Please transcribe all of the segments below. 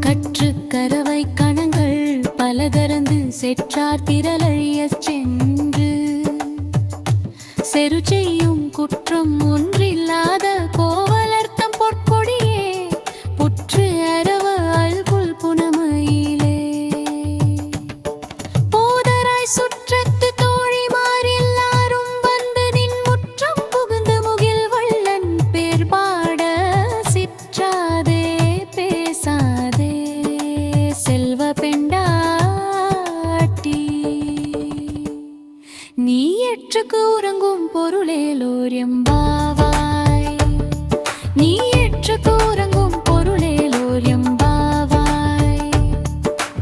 கற்று கரவை கணங்கள் பலகரந்து செற்றார் திரளழியச் சென்று செரு செய்யும் குற்றம் ஒன்றில்லாத கோ எற்றுக்கு உறங்கும் பொருளேலோர் எம்பாவாய் நீ எற்றுக்கு உறங்கும் பொருளேலோர் எம்பாவாய்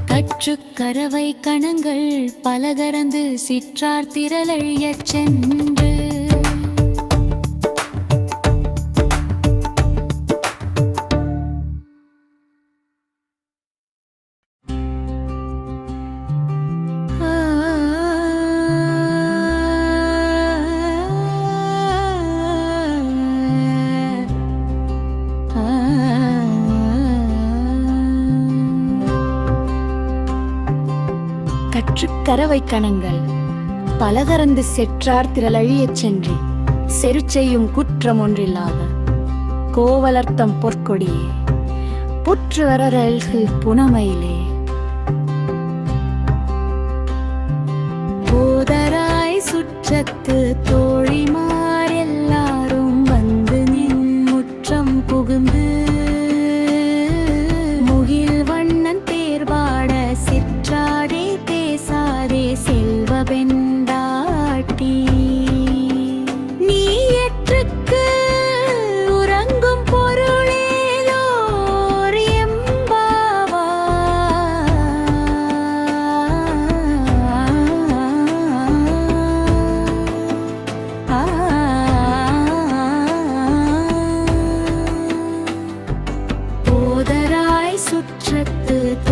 கற்றுக்கரவை கணங்கள் பலகரந்து சிற்றார் திரளழியச் சென்று கரவை கணங்கள். பலகரந்து செற்றார் திரளழியச் சென்றி செருச்செய்யும் குற்றம் ஒன்றில்லாத கோவலர்த்தம் பொற்கொடியே புற்று வரரல்கள் புனமையிலே. போதராய் சுற்றத்து தோழிமார் எல்லாரும் வந்து நின் முற்றம் புகுந்து to